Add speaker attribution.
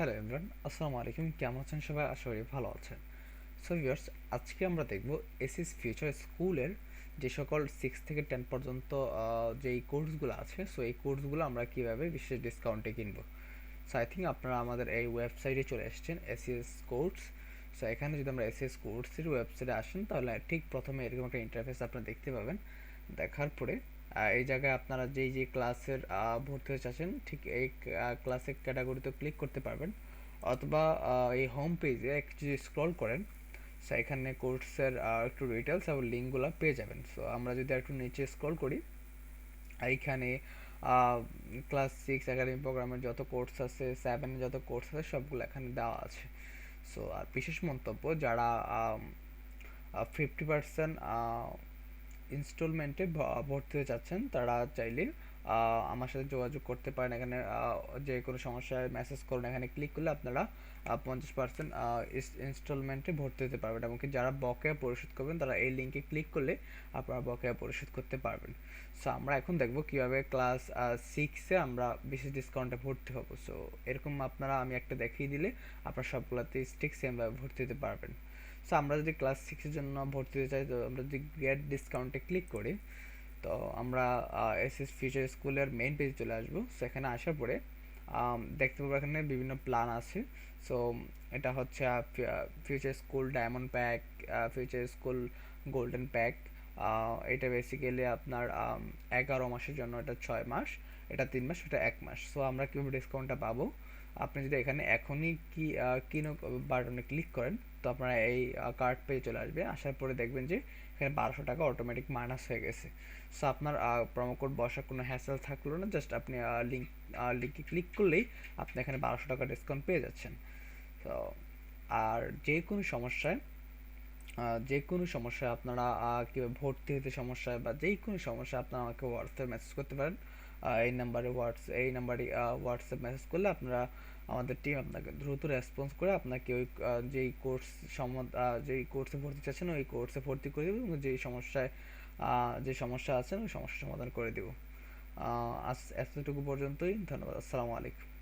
Speaker 1: Hello Imran, আসসালামু আলাইকুম। কেমন আছেন সবাই? আশা করি ভালো আছেন। সো ভিউয়ার্স আজকে আমরা দেখব এসএস ফিউচার স্কুলের যে সকল সিক্স থেকে টেন পর্যন্ত যেই কোর্সগুলো আছে সো এই কোর্সগুলো আমরা কীভাবে বিশেষ ডিসকাউন্টে কিনবো? সো আই থিঙ্ক আপনারা আমাদের এই ওয়েবসাইটে চলে এসেছেন এসিএস কোর্স সো এখানে যদি আমরা এসিএস কোর্সের ওয়েবসাইটে আসেন, তাহলে ঠিক প্রথমে এরকম একটা ইন্টারফেস আপনারা দেখতে পাবেন। দেখার পরে এই জায়গায় আপনারা যেই যে ক্লাসের ভর্তি হতে চাচ্ছেন, ঠিক এই ক্লাসের ক্যাটাগরিতে ক্লিক করতে পারবেন। অথবা এই হোম পেজে একটু স্ক্রল করেন সো এখানে কোর্সের একটু ডিটেলস এবং লিঙ্কগুলো পেয়ে যাবেন। সো আমরা যদি একটু নিচে স্ক্রল করি, এইখানে ক্লাস সিক্স একাডেমি প্রোগ্রামের যত কোর্স আছে সেভেনের যত কোর্স আছে, সবগুলো এখানে দেওয়া আছে। সো আর বিশেষ মন্তব্য, যারা ফিফটি পার্সেন্ট ইনস্টলমেন্টে ভর্তি হতে চাচ্ছেন তারা চাইলে আমার সাথে যোগাযোগ করতে পারেন এখানে যে কোনো সমস্যায় মেসেজ করুন, এখানে ক্লিক করলে আপনারা পঞ্চাশ পার্সেন্ট ইনস্টলমেন্টে ভর্তি হতে পারবেন এমনকি যারা বকেয়া পরিশোধ করবেন, তারা এই লিঙ্কে ক্লিক করলে আপনারা বকেয়া পরিশোধ করতে পারবেন। সো আমরা এখন দেখব কীভাবে ক্লাস সিক্সে আমরা বিশেষ ডিসকাউন্টে ভর্তি হব। সো এরকম আপনারা, আমি একটা দেখিয়ে দিলে, আপনারা সবগুলোতে স্টিক সেমভাবে ভর্তি হতে পারবেন। সো আমরা যদি ক্লাস সিক্সের জন্য ভর্তি হতে চাই, তো আমরা যদি গেট ডিসকাউন্টে ক্লিক করি, তো আমরা এস এস ফিউচার স্কুলের মেইন পেজে চলে আসব। সেখানে আসার পরে দেখতে পাবো এখানে বিভিন্ন প্ল্যান আছে। সো এটা হচ্ছে future school diamond pack future school golden pack এটা বেসিক্যালি আপনার এগারো মাসের জন্য, এটা ছয় মাস, এটা তিন মাস এটা এক মাস। সো আমরা কীভাবে ডিসকাউন্টটা পাবো? আপনি যদি এখানে এখনই কি কিনো বাটনে ক্লিক করেন, তো আপনারা এই কার্ড পেয়ে চলে আসবে। আসার পরে দেখবেন যে এখানে বারোশো টাকা অটোমেটিক মাইনাস হয়ে গেছে। সো আপনার প্রোমো কোড বসার কোনো হ্যাসেল থাকল না জাস্ট আপনি লিঙ্ক লিঙ্কে ক্লিক করলেই আপনি এখানে বারোশো টাকা ডিসকাউন্ট পেয়ে যাচ্ছেন। তো আর যে কোনো সমস্যায় যে কোনো সমস্যায় আপনারা কীভাবে ভর্তি হতে সমস্যা বা যেই কোনো সমস্যা আপনারা আমাকে হোয়াটসঅ্যাপ মেসেজ করতে পারেন। এই নাম্বারে হোয়াটস এই নাম্বারে হোয়াটসঅ্যাপ মেসেজ করলে আপনারা আমাদের টিম আপনাকে দ্রুত রেসপন্স করে আপনাকে ওই যেই কোর্স সম্বন্ধ যেই কোর্সে ভর্তি চাচ্ছেন ওই কোর্সে ভর্তি করে দেবো এবং যেই সমস্যায় যে সমস্যা আছেন ওই সমস্যার সমাধান করে দেবো। আজ এতটুকু পর্যন্তই। ধন্যবাদ। আসসালামু আলাইকুম।